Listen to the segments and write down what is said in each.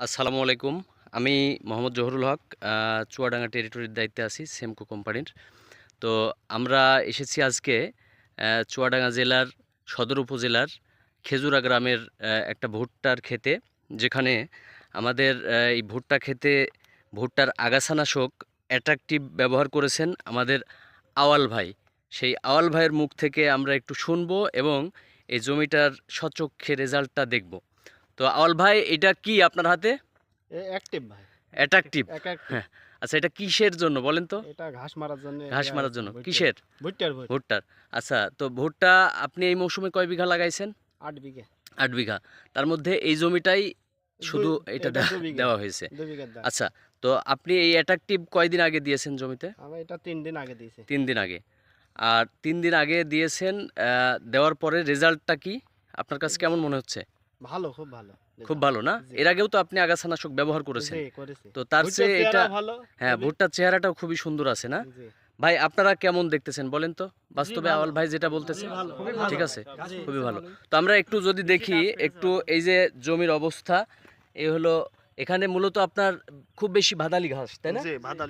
আসসালামু আলাইকুম। আমি মোহাম্মদ জহুরুল হক চুয়াডাঙ্গা টেরিটরির দায়িত্বে আছি সেমকো কোম্পানির। তো আমরা এসেছি আজকে চুয়াডাঙ্গা জেলার সদর উপজেলার খেজুরা গ্রামের একটা ভুট্টার খেতে যেখানে আমাদের এই ভুট্টা খেতে ভুট্টার আগাছানাশক অ্যাট্রাকটিভ ব্যবহার করেছেন আমাদের আওয়াল ভাই। সেই আওয়াল ভাইয়ের মুখ থেকে আমরা একটু শুনব এবং এই জমিটার সচক্ষে রেজাল্টটা দেখব। তো আওয়াল ভাই এটা কি আপনার হাতে? অ্যাক্টিভ ভাই। অ্যাট্রাকটিভ হ্যাঁ। আচ্ছা এটা কিসের জন্য বলেন তো? এটা ঘাস মারার জন্য ঘাস মারার জন্য। কিসের? ভুট্টার ভুট্টার। আচ্ছা তো ভুট্টা আপনি এই মৌসুমে কয় বিঘা লাগাইছেন? আট বিঘে। আট বিঘা। তার মধ্যে এই জমিটাই শুধু এটা। দেওয়া হয়েছে। আচ্ছা তো আপনি এই অ্যাট্রাকটিভ কয়দিন আগে দিয়েছেন জমিতে? এটা তিন দিন আগে দিয়েছি। তিন দিন আগে। আর তিন দিন আগে দিয়েছেন দেওয়ার পরে রেজাল্টটা কি? আপনার কাছে কেমন মনে হচ্ছে? ভালো খুব ভালো। খুব ভালো না? এর আগেও তো আপনি আগাছানাশক ব্যবহার করেছেন। তো তার চেয়ে এটা হ্যাঁ ভুট্টার চেহারাটাও খুবই সুন্দর আছে না? ভাই আপনারা কেমন দেখতেছেন বলেন তো? বাস্তবে আওয়াল ভাই যেটা বলতেছে। ঠিক আছে? খুবই ভালো। তো আমরা একটু যদি দেখি একটু এই যে জমির অবস্থা এই হলো এখানে মূলত আপনার খুব বেশি ভাদালি ঘাস তাই না?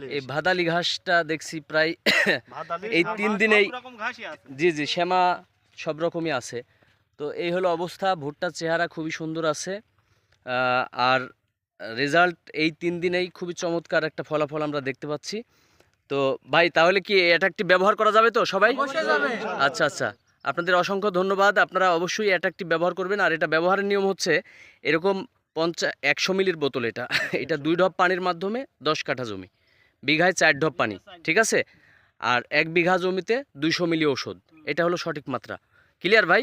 এই ভাদালি ঘাসটা দেখছি প্রায় এই তিন দিনেই- জি জি শ্যামা সব রকমই আছে। তো এই হলো অবস্থা ভুট্টার চেহারা খুবই সুন্দর আছে। আর রেজাল্ট এই তিন দিনেই খুবই চমৎকার একটা ফলাফল আমরা দেখতে পাচ্ছি। তো ভাই তাহলে কি এটা একটি ব্যবহার করা যাবে তো সবাই? আচ্ছা আচ্ছা। আপনাদের অসংখ্য ধন্যবাদ। আপনারা অবশ্যই অ্যাট্রাকটিভ ব্যবহার করবেন। আর এটা ব্যবহারের নিয়ম হচ্ছে এরকম পঞ্চা একশো মিলির বোতল এটা। এটা দুই ঢপ পানির মাধ্যমে দশ কাঠা জমি। বিঘায় চার ঢপ পানি। ঠিক আছে? আর এক বিঘা জমিতে দুইশো মিলি ওষুধ এটা হলো সঠিক মাত্রা। ক্লিয়ার ভাই।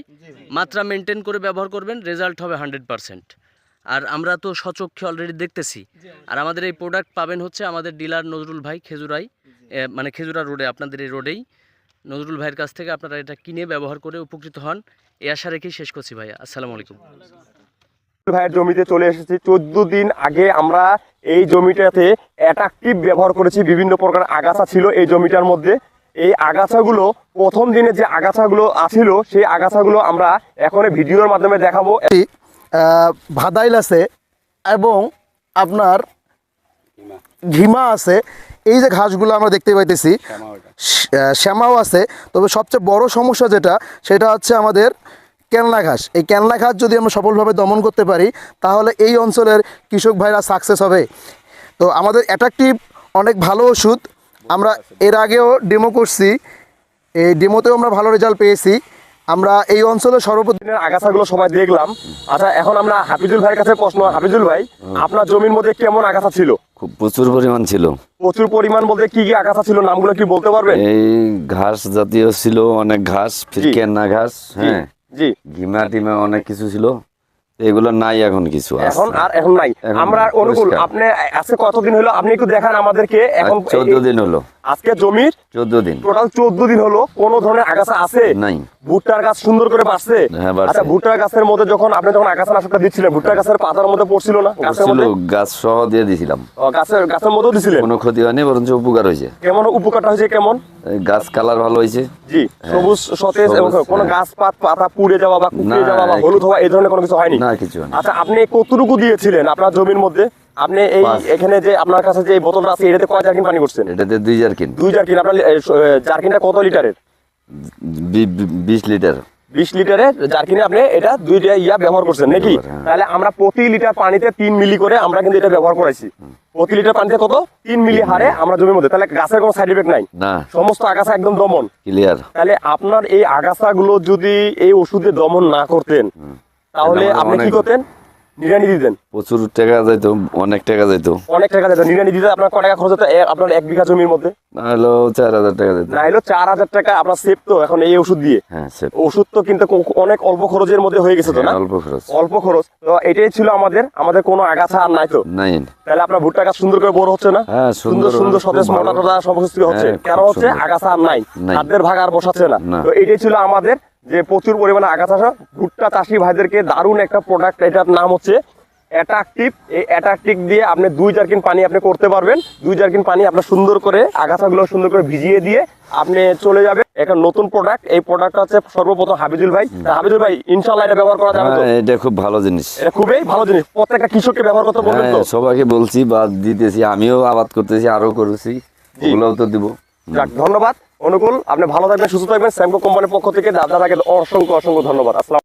মাত্রা মেনটেন করে ব্যবহার করবেন রেজাল্ট হবে হান্ড্রেড পারসেন্ট আর আমরা তো সচক্ষে অলরেডি দেখতেছি। আর আমাদের এই প্রোডাক্ট পাবেন হচ্ছে আমাদের ডিলার নজরুল ভাই খেজুরাই মানে খেজুরা রোডে আপনাদের এই রোডেই নজরুল ভাইয়ের কাছ থেকে আপনারা এটা কিনে ব্যবহার করে উপকৃত হন। এই আশা রেখেই শেষ করছি ভাইয়া আসসালামু আলাইকুম। ভাইয়ের জমিতে চলে এসেছি। চোদ্দ দিন আগে আমরা এই জমিটাতে অ্যাট্রাকটিভ ব্যবহার করেছি। বিভিন্ন প্রকার আগাছা ছিল এই জমিটার মধ্যে। এই আগাছাগুলো প্রথম দিনে যে আগাছাগুলো আছিল, সেই আগাছাগুলো আমরা এখন ভিডিওর মাধ্যমে দেখাবো। ভাদাইল আছে এবং আপনার ঘিমা আছে। এই যে ঘাসগুলো আমরা দেখতে পাইতেছি, শ্যামাও আছে। তবে সবচেয়ে বড় সমস্যা যেটা, সেটা হচ্ছে আমাদের কেনলা ঘাস। এই কেনলা ঘাস যদি আমরা সফলভাবে দমন করতে পারি, তাহলে এই অঞ্চলের কৃষক ভাইরা সাকসেস হবে। তো আমাদের অ্যাট্রাকটিভ অনেক ভালো ওষুধ। আমরা এর আগেও ডেমো করছি। এই ডেমোতেও আমরা ভালো রেজাল্ট পেয়েছি। আমরা এই অঞ্চলে সর্বপ্রথম দিনের আগাছাগুলো সবাই দেখলাম। আচ্ছা এখন আমরা হাফিজুল ভাইয়ের কাছে প্রশ্ন। হাফিজুল ভাই আপনার জমির মধ্যে কেমন আগাছা ছিল? খুব প্রচুর পরিমাণ ছিল। প্রচুর পরিমাণ বলতে কি কি আগাছা ছিল? নামগুলো কি বলতে পারবেন? এই ঘাস জাতীয় ছিল অনেক ঘাস ফিরকেন্না ঘাস হ্যাঁ। জি। ঘিমা টিমা অনেক কিছু ছিল। এগুলো নাই এখন কিছু এখন আর এখন নাই। আমরা অনুকূল আপনি আজকে কতদিন হলো? আপনি একটু দেখান আমাদেরকে। এখন আজ চোদ্দ দিন হলো। আজকে জমির চোদ্দ দিন। টোটাল চোদ্দ দিন হলো। কোনো ধরনের আগাছা আছে? নাই। ভুট্টার গাছ সুন্দর করে বাড়ছে? হ্যাঁ, আচ্ছা ভুট্টার গাছের মধ্যে যখন আপনি যখন আগাছা নাশকটা দিচ্ছিলেন ভুট্টার গাছের পাতার মধ্যে পড়ছিল না? গাছের মধ্যে? গাছ সহ দিয়ে দিছিলাম। গাছের গাছের মধ্যে দিছিলেন? কোনো ক্ষতি হয়নি বরঞ্চ উপকার হয়েছে। কেমন উপকারটা হয়েছে কেমন? গাছ কালার ভালো হয়েছে। জি সবুজ সতেজ এবং কোনো হ্যাঁ। গাছ পাত পাতা পুড়ে যাওয়া বা কুকড়ে যাওয়া বা হলুদ হওয়া এই ধরনের কোনো কিছু হয়নি? না কিছু আচ্ছা আপনি কতটুকু দিয়েছিলেন আপনার জমির মধ্যে? আপনি এই এখানে যে আপনার কাছে যে বোতলটা আছে এটাতে কয় জার্কিন পানি করছেন? এটাতে দুই জার্কিন। দুই জার্কিন আপনার জার্কিনটা কত লিটারের? বিশ বি- বিশ লিটার যার কিনে আপনি এটা দুইটা ইয়া ব্যবহার করছেন নাকি? হ্যাঁ। তাহলে আমরা প্রতি লিটার পানিতে তিন মিলি করে আমরা কিন্তু এটা ব্যবহার করাইছি। প্রতি লিটার পানিতে কত? তিন মিলি হারে আমরা জমির মধ্যে। তাহলে গাছের কোনো সাইড এফেক্ট নাই। না। সমস্ত আগাছা একদম দমন। ক্লিয়ার তাহলে আপনার এই আগাছাগুলো যদি এই ওষুধে দমন না করতেন তাহলে আপনি কি করতেন? নিরানি দিতেন প্রচুর টাকা যাইতো অনেক টাকা যাইতো। অনেক টাকা নিরানি দিতে আপনার কয় টাকা খরচ হতো? আপনার এক বিঘা জমির মধ্যে। না হলো চার হাজার টাকা যাইতো। না হলো চার হাজার টাকা আপনার সেভ তো এখন এই ওষুধ দিয়ে। হ্যাঁ ওষুধ তো কিন্তু অনেক অল্প খরচের মধ্যে হয়ে গেছে তো না? হ্যাঁ, অল্প খরচ। অল্প খরচ। তো এটাই ছিল আমাদের আমাদের কোনো আগাছা আর নাই তো। নাই। তাহলে আপনার ভুট্টা গাছ সুন্দর করে বড় হচ্ছে না? হ্যাঁ সুন্দর সুন্দর সতেজ মোটা টোটা সমস্ত হচ্ছে। হ্যাঁ, কেন হচ্ছে? আগাছা আর নাই। খাদ্যের ভাগ আর বসাচ্ছে না। তো এটাই ছিল আমাদের যে প্রচুর পরিমাণে আগাছা সহ ভুট্টা চাষি ভাইদেরকে দারুণ একটা প্রোডাক্ট এটার নাম হচ্ছে অ্যাট্রাকটিভ এই অ্যাট্রাকটিভ দিয়ে আপনি দুই জার্কিন পানি আপনি করতে পারবেন। দুই জার্কিন পানি আপনার সুন্দর করে আগাছাগুলো সুন্দর করে ভিজিয়ে দিয়ে আপনি চলে যাবে একটা নতুন প্রোডাক্ট এই প্রোডাক্টটা হচ্ছে সর্বপ্রথম হাবিজুল ভাই। হাবিজুল ভাই ইনশাল্লাহ এটা ব্যবহার করা যাবে তো? হ্যাঁ এটা খুব ভালো জিনিস। এটা খুবই ভালো জিনিস। প্রত্যেকটা কৃষককে ব্যবহার করতে বলবেন তো? হ্যাঁ সবাইকে বলছি বা দিতেছি আমিও আবাদ করতেছি আরও করেছি ওগুলোও তো দিব। ধন্যবাদ। অনুকূল, আপনি ভালো থাকবেন, সুস্থ থাকবেন স্যামকো কোম্পানির পক্ষ থেকে দাদাকে অসংখ্য অসংখ্য ধন্যবাদ। আসসালাম